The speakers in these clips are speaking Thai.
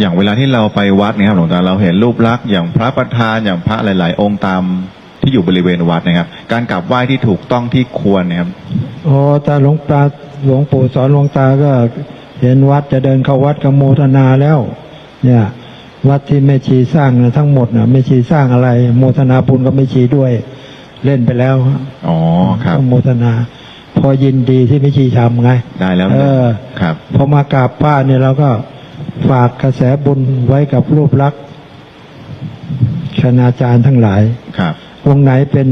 อย่างเวลาที่เราไปวัดเนี่ยครับหลวงตาเราเห็นรูปลักษณ์อย่างพระประธานอย่างพระหลาย ๆ องค์ตามที่อยู่บริเวณวัดนะครับ การกราบไหว้ที่ถูกต้องที่ควรนะครับโอ้ตาหลวงตาหลวงปู่สอนหลวงตาก็เห็นวัดจะเดินเข้าวัดก็โมทนาแล้ว เนี่ย วัดที่แม่ชีสร้างนะทั้งหมดนะแม่ชีสร้างอะไร โมทนาบุญก็แม่ชีด้วย เล่นไปแล้วฮะอ๋อครับก็โมทนา พอยินดีที่แม่ชีทำไงได้แล้วเออครับพอมากราบป้าเนี่ยเราก็ ฝากกระแสบุญไว้กับรูปลักษณ์คณาจารย์ทั้งหลายครับองค์ไหนเป็น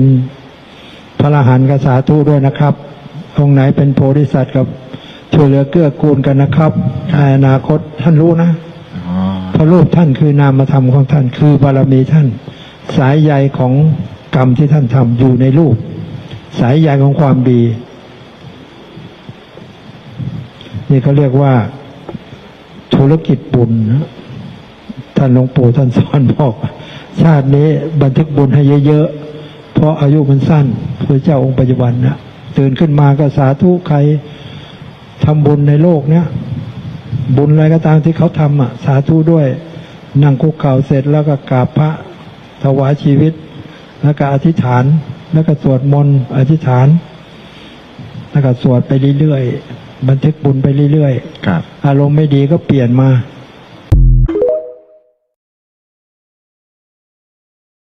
พระอรหันต์กสาธุด้วยนะครับ องค์ไหนเป็นโพธิสัตว์กับช่วยเหลือเกื้อกูลกันนะครับในอนาคตท่านรู้นะอ๋อพระรูปท่านคือนามธรรมของท่าน คือบารมีท่าน สายใยของกรรมที่ท่านทำอยู่ในรูป สายใยของความดี นี่เขาเรียกว่า ธุรกิจบุญท่านหลวงปู่ท่านสอนบอกชาตินี้บันทึกบุญให้เยอะๆ เพราะอายุมันสั้นพระเจ้าองค์ปัจจุบันนะตื่นขึ้นมาก็สาธุใครทำบุญในโลกเนี้ยบุญอะไรก็ตามที่เขาทำอะ สาธุด้วย นั่งคุกเข่าเสร็จแล้วก็กราบพระถวายชีวิต แล้วก็อธิษฐาน แล้วก็สวดมนต์อธิษฐาน แล้วก็สวดไปเรื่อยๆ บันทึกบุญไปเรื่อยๆครับอารมณ์ไม่ดีก็เปลี่ยนมา